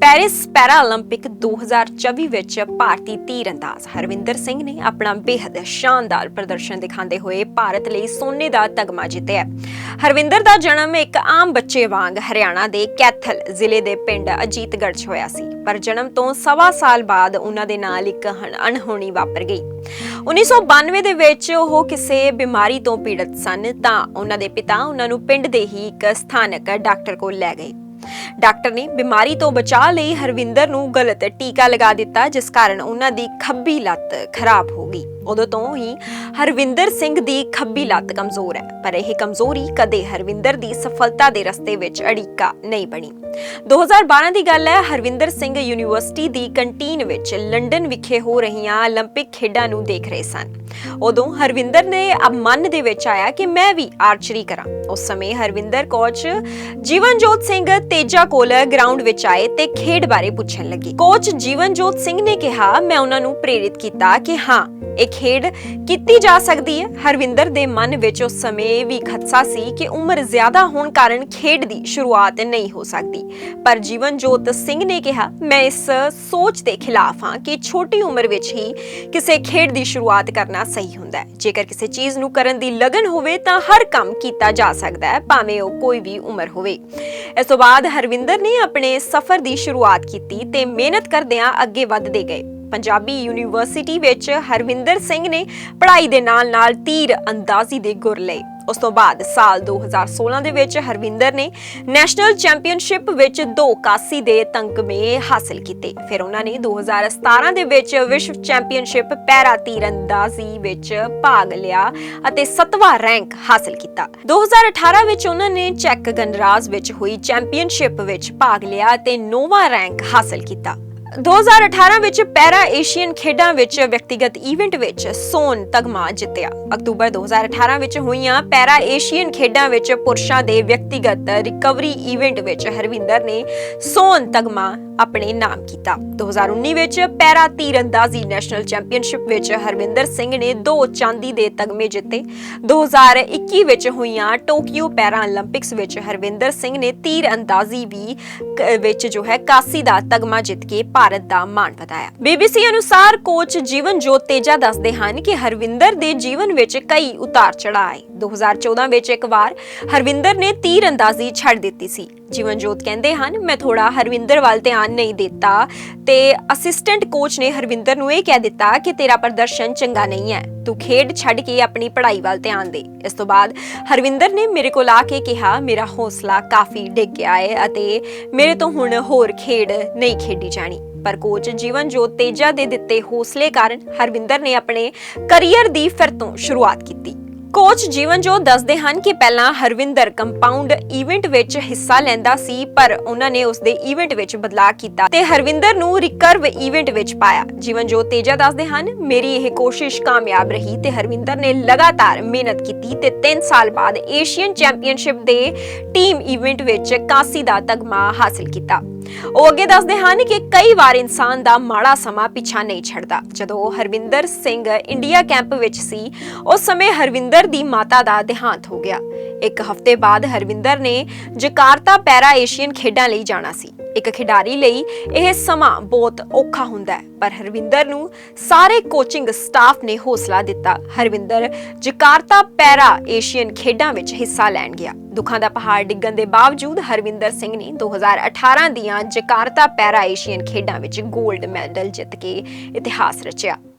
Paris ਪੈਰਾ 올림픽 2024 ਵਿੱਚ ਭਾਰਤੀ ਤੀਰਅੰਦਾਜ਼ ਹਰਵਿੰਦਰ ਸਿੰਘ ਨੇ ਆਪਣਾ ਬੇਹੱਦ ਸ਼ਾਨਦਾਰ ਪ੍ਰਦਰਸ਼ਨ ਦਿਖਾਉਂਦੇ ਹੋਏ ਭਾਰਤ ਲਈ ਸੋਨੇ ਦਾ ਤਗਮਾ ਜਿੱਤਿਆ। ਹਰਵਿੰਦਰ ਦਾ ਜਨਮ ਇੱਕ ਆਮ ਬੱਚੇ ਵਾਂਗ ਹਰਿਆਣਾ ਦੇ ਕੈਥਲ ਜ਼ਿਲ੍ਹੇ ਦੇ ਪਿੰਡ ਅਜੀਤਗੜ੍ਹ 'ਚ ਹੋਇਆ ਸੀ, ਪਰ ਜਨਮ ਤੋਂ ਸਵਾ ਸਾਲ ਬਾਅਦ ਉਹਨਾਂ ਦੇ ਨਾਲ ਇੱਕ ਅਣਹੋਣੀ ਵਾਪਰ ਗਈ। 1992 ਦੇ ਵਿੱਚ ਉਹ ਕਿਸੇ ਬਿਮਾਰੀ ਤੋਂ ਪੀੜਤ ਸਨ ਤਾਂ ਉਹਨਾਂ ਦੇ ਪਿਤਾ ਉਹਨਾਂ ਨੂੰ ਪਿੰਡ ਦੇ ਹੀ ਇੱਕ ਸਥਾਨਕ ਡਾਕਟਰ ਕੋਲ ਲੈ ਗਏ। ਡਾਕਟਰ ਨੇ ਬਿਮਾਰੀ ਤੋਂ ਬਚਾਅ ਲਈ ਹਰਵਿੰਦਰ ਨੂੰ ਗਲਤ ਟੀਕਾ ਲਗਾ ਦਿੱਤਾ, ਜਿਸ ਕਾਰਨ ਉਹਨਾਂ ਦੀ ਖੱਬੀ ਲੱਤ ਖਰਾਬ ਹੋ ਗਈ। ਉਦੋਂ ਤੋਂ ਹੀ ਹਰਵਿੰਦਰ ਸਿੰਘ ਦੀ ਖੱਬੀ ਲੱਤ ਕਮਜ਼ੋਰ ਹੈ ਪਰ ਇਹ ਕਮਜ਼ੋਰੀ ਕਦੇ ਹਰਵਿੰਦਰ ਦੀ ਸਫਲਤਾ ਦੇ ਰਸਤੇ ਵਿੱਚ ਅੜਿੱਕਾ ਨਹੀਂ ਬਣੀ 2012 ਦੀ ਗੱਲ ਹੈ ਹਰਵਿੰਦਰ ਸਿੰਘ ਯੂਨੀਵਰਸਿਟੀ ਦੀ ਕੰਟੀਨ ਵਿੱਚ ਲੰਡਨ ਵਿਖੇ ਹੋ ਰਹੀਆਂ 올림픽 ਖੇਡਾਂ ਨੂੰ ਦੇਖ ਰਹੇ ਸਨ ਉਦੋਂ ਹਰਵਿੰਦਰ ਨੇ ਅਬ ਮਨ ਦੇ ਵਿੱਚ ਆਇਆ ਕਿ ਮੈਂ ਵੀ ਆਰਚਰੀ ਕਰਾਂ ਉਸ ਸਮੇਂ ਹਰਵਿੰਦਰ ਕੋਚ ਜੀਵਨਜੋਤ ਸਿੰਘ ਤੇਜਾ ਕੋਲ ਗਰਾਊਂਡ ਵਿੱਚ ਆਏ ਤੇ ਖੇਡ ਬਾਰੇ ਪੁੱਛਣ ਲੱਗੇ ਕੋਚ ਜੀਵਨਜੋਤ ਸਿੰਘ ਨੇ ਕਿਹਾ ਮੈਂ ਉਹਨਾਂ ਨੂੰ ਪ੍ਰੇਰਿਤ ਕੀਤਾ ਕਿ ਹਾਂ ਇਹ ਖੇਡ ਕੀਤੀ ਜਾ ਸਕਦੀ ਹੈ। ਹਰਵਿੰਦਰ ਦੇ ਮਨ ਵਿੱਚ ਉਸ ਸਮੇਂ ਵੀ ਖਦਸ਼ਾ ਸੀ ਕਿ ਉਮਰ ਜ਼ਿਆਦਾ ਹੋਣ ਕਾਰਨ ਖੇਡ ਦੀ ਸ਼ੁਰੂਆਤ ਨਹੀਂ ਹੋ ਸਕਦੀ। ਪਰ ਜੀਵਨਜੋਤ ਸਿੰਘ ਨੇ ਕਿਹਾ, ਮੈਂ ਇਸ ਸੋਚ ਦੇ ਖਿਲਾਫ ਹਾਂ ਕਿ ਛੋਟੀ ਉਮਰ ਵਿੱਚ ਹੀ ਕਿਸੇ ਖੇਡ ਦੀ ਸ਼ੁਰੂਆਤ ਕਰਨਾ ਸਹੀ ਹੁੰਦਾ ਹੈ। ਜੇਕਰ ਕਿਸੇ ਚੀਜ਼ ਨੂੰ ਕਰਨ ਦੀ ਲਗਨ ਹੋਵੇ ਤਾਂ ਹਰ ਕੰਮ ਕੀਤਾ ਜਾ ਸਕਦਾ ਹੈ, ਭਾਵੇਂ ਉਹ ਕੋਈ ਵੀ ਉਮਰ ਹੋਵੇ। ਇਸ ਤੋਂ ਬਾਅਦ ਹਰਵਿੰਦਰ ਨੇ ਆਪਣੇ ਸਫ਼ਰ ਦੀ ਸ਼ੁਰੂਆਤ ਕੀਤੀ ਤੇ ਮਿਹਨਤ ਕਰਦਿਆਂ ਅੱਗੇ ਵਧਦੇ ਗਏ। ਪੰਜਾਬੀ ਯੂਨੀਵਰਸਿਟੀ ਵਿੱਚ ਹਰਵਿੰਦਰ ਸਿੰਘ ਨੇ ਪੜ੍ਹਾਈ ਦੇ ਨਾਲ-ਨਾਲ ਤੀਰ ਅੰਦਾਜ਼ੀ ਦੇ ਗੁਰ ਲਏ। ਉਸ ਤੋਂ ਬਾਅਦ ਸਾਲ 2016 ਦੇ ਵਿੱਚ ਹਰਵਿੰਦਰ ਨੇ ਨੈਸ਼ਨਲ ਚੈਂਪੀਅਨਸ਼ਿਪ ਵਿੱਚ ਦੋ ਕਾਸੀ ਦੇ ਤਮਗੇ ਹਾਸਲ ਕੀਤੇ। ਫਿਰ ਉਹਨਾਂ ਨੇ 2017 ਦੇ ਵਿੱਚ ਵਿਸ਼ਵ ਚੈਂਪੀਅਨਸ਼ਿਪ ਪੈਰਾ ਤੀਰਅੰਦਾਜ਼ੀ ਵਿੱਚ ਭਾਗ ਲਿਆ ਅਤੇ 7ਵਾਂ ਰੈਂਕ ਹਾਸਲ ਕੀਤਾ। 2018 ਵਿੱਚ ਉਹਨਾਂ ਨੇ ਚੈੱਕ ਗਣਰਾਜ ਵਿੱਚ ਹੋਈ ਚੈਂਪੀਅਨਸ਼ਿਪ ਵਿੱਚ ਭਾਗ ਲਿਆ ਅਤੇ 9ਵਾਂ ਰੈਂਕ ਹਾਸਲ ਕੀਤਾ। 2018 ਵਿੱਚ ਪੈਰਾ ਏਸ਼ੀਅਨ ਖੇਡਾਂ ਵਿੱਚ ਵਿਅਕਤੀਗਤ ਇਵੈਂਟ ਵਿੱਚ ਸੋਨ ਤਗਮਾ ਜਿੱਤਿਆ। ਅਕਤੂਬਰ 2018 ਵਿੱਚ ਹੋਈਆਂ ਪੈਰਾ ਏਸ਼ੀਅਨ ਖੇਡਾਂ ਵਿੱਚ ਪੁਰਸ਼ਾਂ ਦੇ ਵਿਅਕਤੀਗਤ ਰਿਕਵਰੀ ਇਵੈਂਟ ਵਿੱਚ ਹਰਵਿੰਦਰ ਨੇ ਸੋਨ ਤਗਮਾ ਆਪਣੇ ਨਾਮ ਕੀਤਾ। 2019 ਵਿੱਚ ਪੈਰਾ ਤੀਰੰਦਾਜ਼ੀ ਨੈਸ਼ਨਲ ਚੈਂਪੀਅਨਸ਼ਿਪ ਵਿੱਚ ਹਰਵਿੰਦਰ ਸਿੰਘ ਨੇ ਦੋ ਚਾਂਦੀ ਦੇ ਤਗਮੇ ਜਿੱਤੇ। 2021 ਵਿੱਚ ਹੋਈਆਂ ਟੋਕੀਓ ਪੈਰਾ 올림픽ਸ ਵਿੱਚ ਹਰਵਿੰਦਰ ਸਿੰਘ ਨੇ ਤੀਰੰਦਾਜ਼ੀ ਵੀ ਵਿੱਚ ਜੋ ਹੈ ਕਾਸੀ ਦਾ ਤਗਮਾ ਜਿੱਤ ਕੇ ਭਾਰਤ ਦਾ ਮਾਣ ਵਧਾਇਆ। ਬੀਬੀਸੀ ਅਨੁਸਾਰ ਕੋਚ ਜੀਵਨ ਜੋਤ ਤੇਜਾ ਦੱਸਦੇ ਹਨ ਕਿ ਹਰਵਿੰਦਰ ਦੇ ਜੀਵਨ ਵਿੱਚ ਕਈ ਉਤਾਰ ਚੜਾਅ ਆਏ 2014 ਵਿੱਚ ਇੱਕ ਵਾਰ ਹਰਵਿੰਦਰ ਨੇ ਤੀਰੰਦਾਜ਼ੀ ਛੱਡ ਦਿੱਤੀ ਸੀ। ਜੀਵਨਜੋਤ ਕਹਿੰਦੇ ਹਨ, ਮੈਂ ਥੋੜਾ ਹਰਵਿੰਦਰ ਵੱਲ ਧਿਆਨ ਨਹੀਂ ਦਿੱਤਾ ਤੇ ਅਸਿਸਟੈਂਟ ਕੋਚ ਨੇ ਹਰਵਿੰਦਰ ਨੂੰ ਇਹ ਕਹਿ ਦਿੱਤਾ ਕਿ ਤੇਰਾ ਪ੍ਰਦਰਸ਼ਨ ਚੰਗਾ ਨਹੀਂ ਹੈ, ਤੂੰ ਖੇਡ ਛੱਡ ਕੇ ਆਪਣੀ ਪੜ੍ਹਾਈ ਵੱਲ ਧਿਆਨ ਦੇ। ਇਸ ਤੋਂ ਬਾਅਦ ਹਰਵਿੰਦਰ ਨੇ ਮੇਰੇ ਕੋਲ ਆ ਕੇ ਕਿਹਾ, ਮੇਰਾ ਹੌਸਲਾ ਕਾਫੀ ਡਿੱਗ ਗਿਆ ਹੈ ਅਤੇ ਮੇਰੇ ਤੋਂ ਹੁਣ ਹੋਰ ਖੇਡ ਨਹੀਂ ਖੇਡੀ ਜਾਣੀ। ਪਰ ਕੋਚ ਜੀਵਨਜੋਤ ਤੇਜਾ ਦੇ ਦਿੱਤੇ ਹੌਸਲੇ ਕਾਰਨ ਹਰਵਿੰਦਰ ਨੇ ਆਪਣੇ ਕਰੀਅਰ ਦੀ ਫਿਰ ਤੋਂ ਸ਼ੁਰੂਆਤ ਕੀਤੀ। ਕੋਚ ਜੀਵਨਜੋਤ ਦੱਸਦੇ ਹਨ ਕਿ ਪਹਿਲਾਂ ਹਰਵਿੰਦਰ ਕੰਪਾਊਂਡ ਇਵੈਂਟ ਵਿੱਚ ਹਿੱਸਾ ਲੈਂਦਾ ਸੀ, ਪਰ ਉਹਨਾਂ ਨੇ ਉਸ ਦੇ ਇਵੈਂਟ ਵਿੱਚ ਬਦਲਾਅ ਕੀਤਾ ਤੇ ਹਰਵਿੰਦਰ ਨੂੰ ਰਿਕਰਵ ਇਵੈਂਟ ਵਿੱਚ ਪਾਇਆ। ਜੀਵਨਜੋਤ ਤੇਜਾ ਦੱਸਦੇ ਹਨ, ਮੇਰੀ ਇਹ ਕੋਸ਼ਿਸ਼ ਕਾਮਯਾਬ ਰਹੀ ਤੇ ਹਰਵਿੰਦਰ ਨੇ ਲਗਾਤਾਰ ਮਿਹਨਤ ਕੀਤੀ ਤੇ 3 ਸਾਲ ਬਾਅਦ ਏਸ਼ੀਅਨ ਚੈਂਪੀਅਨਸ਼ਿਪ ਦੇ ਟੀਮ ਇਵੈਂਟ ਵਿੱਚ ਕਾਂਸੀ ਦਾ ਤਗਮਾ ਹਾਸਲ ਕੀਤਾ। ਉਹ ਅੱਗੇ ਦੱਸਦੇ ਹਨ ਕਿ ਕਈ ਵਾਰ ਇਨਸਾਨ ਦਾ ਮਾੜਾ ਸਮਾਂ ਪਿੱਛਾ ਨਹੀਂ ਛੱਡਦਾ। ਜਦੋਂ ਹਰਵਿੰਦਰ ਸਿੰਘ ਇੰਡੀਆ ਕੈਂਪ ਵਿੱਚ ਸੀ, ਉਸ ਸਮੇਂ ਹਰਵਿੰਦਰ ਦੀ ਮਾਤਾ ਦਾ ਦੇਹਾਂਤ ਹੋ ਗਿਆ। ਇੱਕ ਹਫ਼ਤੇ ਬਾਅਦ ਹਰਵਿੰਦਰ ਨੇ ਜਕਾਰਤਾ ਪੈਰਾ ਏਸ਼ੀਅਨ ਖੇਡਾਂ ਲਈ ਜਾਣਾ ਸੀ। ਇੱਕ ਖਿਡਾਰੀ ਲਈ ਇਹ ਸਮਾਂ ਬਹੁਤ ਔਖਾ ਹੁੰਦਾ ਹੈ। ਪਰ ਹਰਵਿੰਦਰ ਨੂੰ ਸਾਰੇ ਕੋਚਿੰਗ ਸਟਾਫ ਨੇ ਹੌਸਲਾ ਦਿੱਤਾ। ਹਰਵਿੰਦਰ ਜਕਾਰਤਾ ਪੈਰਾ ਏਸ਼ੀਅਨ ਖੇਡਾਂ ਵਿੱਚ ਹਿੱਸਾ ਲੈਣ ਗਿਆ। ਦੁੱਖਾਂ ਦਾ ਪਹਾੜ ਡਿੱਗਣ ਦੇ ਬਾਵਜੂਦ ਹਰਵਿੰਦਰ ਸਿੰਘ ਨੇ 2018 ਦੀਆਂ ਜਕਾਰਤਾ ਪੈਰਾ ਏਸ਼ੀਅਨ ਖੇਡਾਂ ਵਿੱਚ 골ਡ ਮੈਡਲ ਜਿੱਤ ਕੇ ਇਤਿਹਾਸ ਰਚਿਆ।